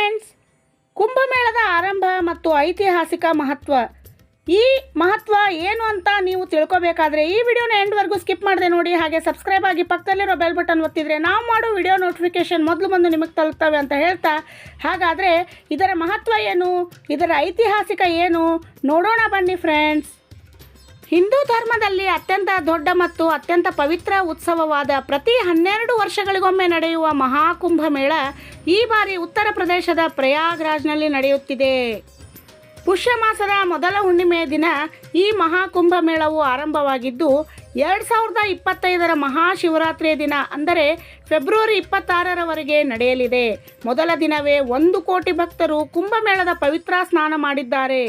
Friends, ಕುಂಭಮೇಳದ ಆರಂಭ ಮತ್ತು ಐತಿಹಾಸಿಕ ಮಹತ್ವ. ಈ ಮಹತ್ವ ಏನು ಅಂತ ನೀವು ತಿಳ್ಕೊಬೇಕಾದ್ರೆ ಈ ವಿಡಿಯೋನ ಎಂಡ್ವರೆಗೂ ಸ್ಕಿಪ್ ಮಾಡಿದೆ ನೋಡಿ, ಹಾಗೆ ಸಬ್ಸ್ಕ್ರೈಬ್ ಆಗಿ ಪಕ್ಕದಲ್ಲಿರೋ ಬೆಲ್ ಬಟನ್ ಒತ್ತಿದ್ರೆ ನಾವು ಮಾಡೋ ವಿಡಿಯೋ ನೋಟಿಫಿಕೇಷನ್ ಮೊದಲು ಬಂದು ನಿಮಗೆ ತಲುಪ್ತವೆ ಅಂತ ಹೇಳ್ತಾ, ಹಾಗಾದರೆ ಇದರ ಮಹತ್ವ ಏನು, ಇದರ ಐತಿಹಾಸಿಕ ಏನು ನೋಡೋಣ ಬನ್ನಿ ಫ್ರೆಂಡ್ಸ್. ಹಿಂದೂ ಧರ್ಮದಲ್ಲಿ ಅತ್ಯಂತ ದೊಡ್ಡ ಮತ್ತು ಅತ್ಯಂತ ಪವಿತ್ರ ಉತ್ಸವವಾದ ಪ್ರತಿ ಹನ್ನೆರಡು ವರ್ಷಗಳಿಗೊಮ್ಮೆ ನಡೆಯುವ ಮಹಾಕುಂಭ ಮೇಳ ಈ ಬಾರಿ ಉತ್ತರ ಪ್ರದೇಶದ ಪ್ರಯಾಗ್ರಾಜ್ನಲ್ಲಿ ನಡೆಯುತ್ತಿದೆ. ಪುಷ್ಯ ಮಾಸದ ಮೊದಲ ಹುಣ್ಣಿಮೆಯ ದಿನ ಈ ಮಹಾಕುಂಭ ಮೇಳವು ಆರಂಭವಾಗಿದ್ದು, ಎರಡು ಸಾವಿರದ ಇಪ್ಪತ್ತೈದರ ಮಹಾಶಿವರಾತ್ರಿಯ ದಿನ ಅಂದರೆ ಫೆಬ್ರವರಿ ಇಪ್ಪತ್ತಾರರವರೆಗೆ ನಡೆಯಲಿದೆ. ಮೊದಲ ದಿನವೇ ಒಂದು ಕೋಟಿ ಭಕ್ತರು ಕುಂಭಮೇಳದ ಪವಿತ್ರ ಸ್ನಾನ ಮಾಡಿದ್ದಾರೆ.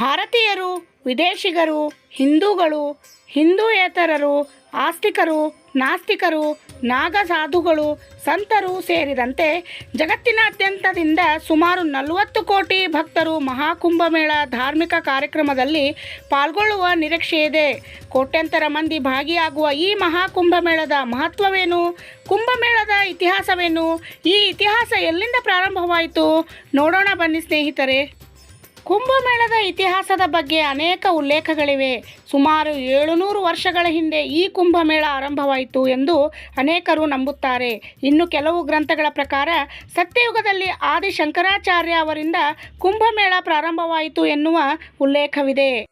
ಭಾರತೀಯರು ವಿದೇಶಿಗರು, ಹಿಂದೂಗಳು, ಹಿಂದೂಯೇತರರು, ಆಸ್ತಿಕರು, ನಾಸ್ತಿಕರು, ನಾಗಸಾಧುಗಳು, ಸಂತರು ಸೇರಿದಂತೆ ಜಗತ್ತಿನಾದ್ಯಂತದಿಂದ ಸುಮಾರು ನಲವತ್ತು ಕೋಟಿ ಭಕ್ತರು ಮಹಾಕುಂಭಮೇಳ ಧಾರ್ಮಿಕ ಕಾರ್ಯಕ್ರಮದಲ್ಲಿ ಪಾಲ್ಗೊಳ್ಳುವ ನಿರೀಕ್ಷೆ ಇದೆ. ಕೋಟ್ಯಂತರ ಮಂದಿ ಭಾಗಿಯಾಗುವ ಈ ಮಹಾಕುಂಭಮೇಳದ ಮಹತ್ವವೇನು? ಕುಂಭಮೇಳದ ಇತಿಹಾಸವೇನು? ಈ ಇತಿಹಾಸ ಎಲ್ಲಿಂದ ಪ್ರಾರಂಭವಾಯಿತು? ನೋಡೋಣ ಬನ್ನಿ ಸ್ನೇಹಿತರೆ. ಕುಂಭಮೇಳದ ಇತಿಹಾಸದ ಬಗ್ಗೆ ಅನೇಕ ಉಲ್ಲೇಖಗಳಿವೆ. ಸುಮಾರು ಏಳುನೂರು ವರ್ಷಗಳ ಹಿಂದೆ ಈ ಕುಂಭಮೇಳ ಆರಂಭವಾಯಿತು ಎಂದು ಅನೇಕರು ನಂಬುತ್ತಾರೆ. ಇನ್ನು ಕೆಲವು ಗ್ರಂಥಗಳ ಪ್ರಕಾರ, ಸತ್ಯಯುಗದಲ್ಲಿ ಆದಿ ಶಂಕರಾಚಾರ್ಯ ಅವರಿಂದ ಕುಂಭಮೇಳ ಪ್ರಾರಂಭವಾಯಿತು ಎನ್ನುವ ಉಲ್ಲೇಖವಿದೆ.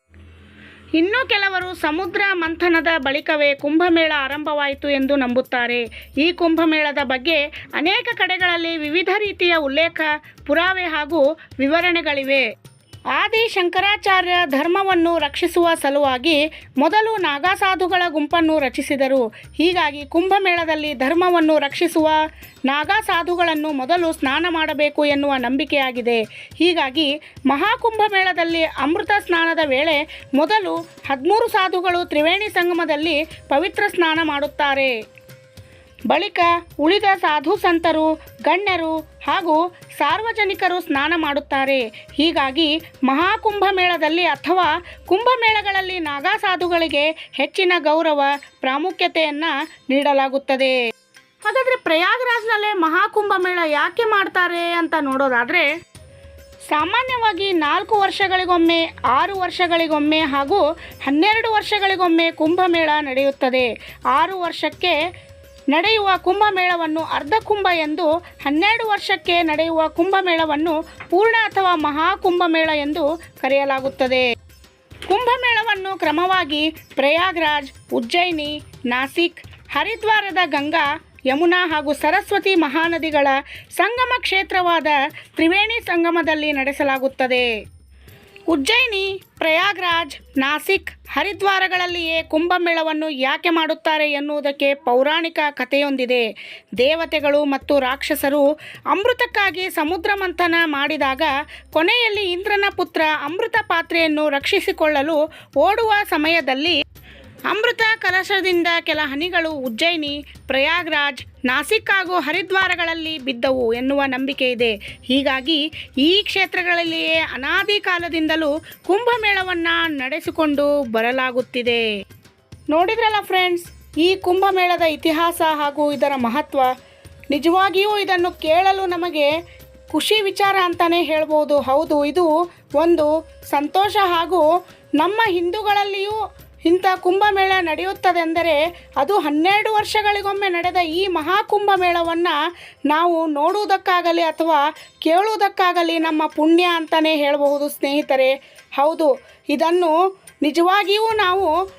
ಇನ್ನು ಕೆಲವರು ಸಮುದ್ರ ಮಂಥನದ ಬಳಿಕವೇ ಕುಂಭಮೇಳ ಆರಂಭವಾಯಿತು ಎಂದು ನಂಬುತ್ತಾರೆ. ಈ ಕುಂಭಮೇಳದ ಬಗ್ಗೆ ಅನೇಕ ಕಡೆಗಳಲ್ಲಿ ವಿವಿಧ ರೀತಿಯ ಉಲ್ಲೇಖ, ಪುರಾವೆ ಹಾಗೂ ವಿವರಣೆಗಳಿವೆ. ಆದಿ ಶಂಕರಾಚಾರ್ಯ ಧರ್ಮವನ್ನು ರಕ್ಷಿಸುವ ಸಲುವಾಗಿ ಮೊದಲು ನಾಗಾಸಾಧುಗಳ ಗುಂಪನ್ನು ರಚಿಸಿದರು. ಹೀಗಾಗಿ ಕುಂಭಮೇಳದಲ್ಲಿ ಧರ್ಮವನ್ನು ರಕ್ಷಿಸುವ ನಾಗಾಸಾಧುಗಳನ್ನು ಮೊದಲು ಸ್ನಾನ ಮಾಡಬೇಕು ಎನ್ನುವ ನಂಬಿಕೆಯಾಗಿದೆ. ಹೀಗಾಗಿ ಮಹಾಕುಂಭಮೇಳದಲ್ಲಿ ಅಮೃತ ಸ್ನಾನದ ವೇಳೆ ಮೊದಲು ಹದಿಮೂರು ಸಾಧುಗಳು ತ್ರಿವೇಣಿ ಸಂಗಮದಲ್ಲಿ ಪವಿತ್ರ ಸ್ನಾನ ಮಾಡುತ್ತಾರೆ. ಬಳಿಕ ಉಳಿದ ಸಾಧು ಸಂತರು, ಗಣ್ಯರು ಹಾಗೂ ಸಾರ್ವಜನಿಕರು ಸ್ನಾನ ಮಾಡುತ್ತಾರೆ. ಹೀಗಾಗಿ ಮಹಾಕುಂಭಮೇಳದಲ್ಲಿ ಅಥವಾ ಕುಂಭಮೇಳಗಳಲ್ಲಿ ನಾಗಾ ಸಾಧುಗಳಿಗೆ ಹೆಚ್ಚಿನ ಗೌರವ, ಪ್ರಾಮುಖ್ಯತೆಯನ್ನು ನೀಡಲಾಗುತ್ತದೆ. ಹಾಗಾದರೆ ಪ್ರಯಾಗ್ರಾಜ್ನಲ್ಲೇ ಮಹಾಕುಂಭಮೇಳ ಯಾಕೆ ಮಾಡ್ತಾರೆ ಅಂತ ನೋಡೋದಾದರೆ, ಸಾಮಾನ್ಯವಾಗಿ ನಾಲ್ಕು ವರ್ಷಗಳಿಗೊಮ್ಮೆ, ಆರು ವರ್ಷಗಳಿಗೊಮ್ಮೆ ಹಾಗೂ ಹನ್ನೆರಡು ವರ್ಷಗಳಿಗೊಮ್ಮೆ ಕುಂಭಮೇಳ ನಡೆಯುತ್ತದೆ. ಆರು ವರ್ಷಕ್ಕೆ ನಡೆಯುವ ಕುಂಭಮೇಳವನ್ನು ಅರ್ಧ ಕುಂಭ ಎಂದು ಹನ್ನೆರಡು ವರ್ಷಕ್ಕೆ ನಡೆಯುವ ಕುಂಭಮೇಳವನ್ನು ಪೂರ್ಣ ಅಥವಾ ಮಹಾಕುಂಭಮೇಳ ಎಂದು ಕರೆಯಲಾಗುತ್ತದೆ. ಕುಂಭಮೇಳವನ್ನು ಕ್ರಮವಾಗಿ ಪ್ರಯಾಗ್ರಾಜ್, ಉಜ್ಜಯಿನಿ, ನಾಸಿಕ್, ಹರಿದ್ವಾರದ ಗಂಗಾ, ಯಮುನಾ ಹಾಗೂ ಸರಸ್ವತಿ ಮಹಾನದಿಗಳ ಸಂಗಮ ಕ್ಷೇತ್ರವಾದ ತ್ರಿವೇಣಿ ಸಂಗಮದಲ್ಲಿ ನಡೆಸಲಾಗುತ್ತದೆ. ಉಜ್ಜಯಿನಿ, ಪ್ರಯಾಗ್ರಾಜ್, ನಾಸಿಕ್ ಹರಿದ್ವಾರಗಳಲ್ಲಿಯೇ ಕುಂಭಮೇಳವನ್ನು ಯಾಕೆ ಮಾಡುತ್ತಾರೆ ಎನ್ನುವುದಕ್ಕೆ ಪೌರಾಣಿಕ ಕಥೆಯೊಂದಿದೆ. ದೇವತೆಗಳು ಮತ್ತು ರಾಕ್ಷಸರು ಅಮೃತಕ್ಕಾಗಿ ಸಮುದ್ರ ಮಂಥನ ಮಾಡಿದಾಗ ಕೊನೆಯಲ್ಲಿ ಇಂದ್ರನ ಪುತ್ರ ಅಮೃತ ಪಾತ್ರೆಯನ್ನು ರಕ್ಷಿಸಿಕೊಳ್ಳಲು ಓಡುವ ಸಮಯದಲ್ಲಿ ಅಮೃತ ಕಲಶದಿಂದ ಕೆಲ ಹನಿಗಳು ಉಜ್ಜಯಿನಿ, ಪ್ರಯಾಗ್ರಾಜ್, ನಾಸಿಕ್ ಹಾಗೂ ಹರಿದ್ವಾರಗಳಲ್ಲಿ ಬಿದ್ದವು ಎನ್ನುವ ನಂಬಿಕೆ ಇದೆ. ಹೀಗಾಗಿ ಈ ಕ್ಷೇತ್ರಗಳಲ್ಲಿಯೇ ಅನಾದಿ ಕಾಲದಿಂದಲೂ ಕುಂಭಮೇಳವನ್ನು ನಡೆಸಿಕೊಂಡು ಬರಲಾಗುತ್ತಿದೆ. ನೋಡಿದ್ರಲ್ಲ ಫ್ರೆಂಡ್ಸ್, ಈ ಕುಂಭಮೇಳದ ಇತಿಹಾಸ ಹಾಗೂ ಇದರ ಮಹತ್ವ? ನಿಜವಾಗಿಯೂ ಇದನ್ನು ಕೇಳಲು ನಮಗೆ ಖುಷಿ ವಿಚಾರ ಅಂತಲೇ ಹೇಳ್ಬೋದು. ಹೌದು, ಇದು ಒಂದು ಸಂತೋಷ ಹಾಗೂ ನಮ್ಮ ಹಿಂದೂಗಳಲ್ಲಿಯೂ ಇಂಥ ಕುಂಭಮೇಳ ನಡೆಯುತ್ತದೆ ಅಂದರೆ ಅದು ಹನ್ನೆರಡು ವರ್ಷಗಳಿಗೊಮ್ಮೆ ನಡೆದ ಈ ಮಹಾಕುಂಭಮೇಳವನ್ನು ನಾವು ನೋಡುವುದಕ್ಕಾಗಲಿ ಅಥವಾ ಕೇಳುವುದಕ್ಕಾಗಲಿ ನಮ್ಮ ಪುಣ್ಯ ಅಂತಲೇ ಹೇಳಬಹುದು ಸ್ನೇಹಿತರೆ. ಹೌದು, ಇದನ್ನು ನಿಜವಾಗಿಯೂ ನಾವು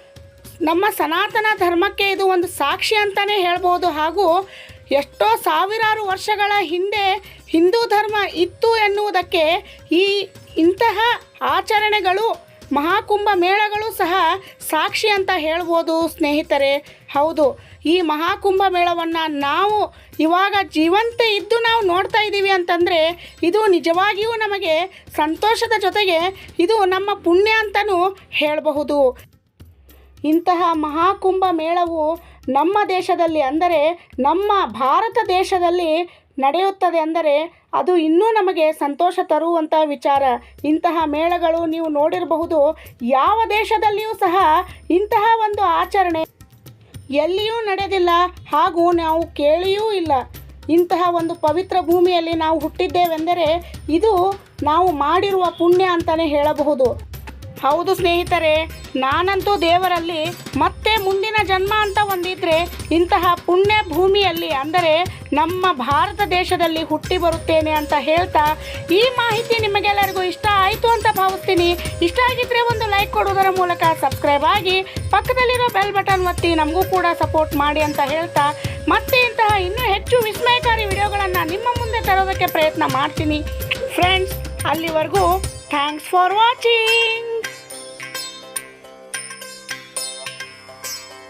ನಮ್ಮ ಸನಾತನ ಧರ್ಮಕ್ಕೆ ಇದು ಒಂದು ಸಾಕ್ಷಿ ಅಂತಲೇ ಹೇಳ್ಬೋದು ಹಾಗೂ ಎಷ್ಟೋ ಸಾವಿರಾರು ವರ್ಷಗಳ ಹಿಂದೆ ಹಿಂದೂ ಧರ್ಮ ಇತ್ತು ಎನ್ನುವುದಕ್ಕೆ ಈ ಇಂತಹ ಆಚರಣೆಗಳು ಮಹಾಕುಂಭ ಮೇಳಗಳು ಸಹ ಸಾಕ್ಷಿ ಅಂತ ಹೇಳ್ಬೋದು ಸ್ನೇಹಿತರೆ. ಹೌದು, ಈ ಮಹಾಕುಂಭ ಮೇಳವನ್ನು ನಾವು ಇವಾಗ ಜೀವಂತ ಇದ್ದು ನಾವು ನೋಡ್ತಾ ಇದ್ದೀವಿ ಅಂತಂದರೆ ಇದು ನಿಜವಾಗಿಯೂ ನಮಗೆ ಸಂತೋಷದ ಜೊತೆಗೆ ಇದು ನಮ್ಮ ಪುಣ್ಯ ಅಂತಲೂ ಹೇಳಬಹುದು. ಇಂತಹ ಮಹಾಕುಂಭ ಮೇಳವು ನಮ್ಮ ದೇಶದಲ್ಲಿ ಅಂದರೆ ನಮ್ಮ ಭಾರತ ದೇಶದಲ್ಲಿ ನಡೆಯುತ್ತದೆ ಅಂದರೆ ಅದು ಇನ್ನೂ ನಮಗೆ ಸಂತೋಷ ತರುವಂಥ ವಿಚಾರ. ಇಂತಹ ಮೇಳಗಳು ನೀವು ನೋಡಿರಬಹುದು. ಯಾವ ದೇಶದಲ್ಲಿಯೂ ಸಹ ಇಂತಹ ಒಂದು ಆಚರಣೆ ಎಲ್ಲಿಯೂ ನಡೆದಿಲ್ಲ. ಹಾಗೂ ನಾವು ಕೇಳಿಯೂ ಇಲ್ಲ. ಇಂತಹ ಒಂದು ಪವಿತ್ರ ಭೂಮಿಯಲ್ಲಿ ನಾವು ಹುಟ್ಟಿದ್ದೇವೆಂದರೆ ಇದು ನಾವು ಮಾಡಿರುವ ಪುಣ್ಯ ಅಂತಲೇ ಹೇಳಬಹುದು. ಹೌದು ಸ್ನೇಹಿತರೆ, ನಾನಂತೂ ದೇವರಲ್ಲಿ ಮತ್ತೆ ಮುಂದಿನ ಜನ್ಮ ಅಂತ ಒಂದಿದ್ರೆ ಇಂತಹ ಪುಣ್ಯ ಭೂಮಿಯಲ್ಲಿ ಅಂದರೆ ನಮ್ಮ ಭಾರತ ದೇಶದಲ್ಲಿ ಹುಟ್ಟಿ ಬರುತ್ತೇನೆ ಅಂತ ಹೇಳ್ತಾ ಈ ಮಾಹಿತಿ ನಿಮಗೆಲ್ಲರಿಗೂ ಇಷ್ಟ ಆಯಿತು ಅಂತ ಭಾವಿಸ್ತೀನಿ. ಇಷ್ಟ ಆಗಿದ್ರೆ ಒಂದು ಲೈಕ್ ಕೊಡೋದರ ಮೂಲಕ ಸಬ್ಸ್ಕ್ರೈಬ್ ಆಗಿ ಪಕ್ಕದಲ್ಲಿರೋ ಬೆಲ್ ಬಟನ್ ಒತ್ತಿ ನಮಗೂ ಕೂಡ ಸಪೋರ್ಟ್ ಮಾಡಿ ಅಂತ ಹೇಳ್ತಾ ಮತ್ತೆ ಇಂತಹ ಇನ್ನೂ ಹೆಚ್ಚು ವಿಸ್ಮಯಕಾರಿ ವಿಡಿಯೋಗಳನ್ನು ನಿಮ್ಮ ಮುಂದೆ ತರೋದಕ್ಕೆ ಪ್ರಯತ್ನ ಮಾಡ್ತೀನಿ. ಫ್ರೆಂಡ್ಸ್, ಅಲ್ಲಿವರೆಗೂ ಥ್ಯಾಂಕ್ಸ್ ಫಾರ್ ವಾಚಿಂಗ್.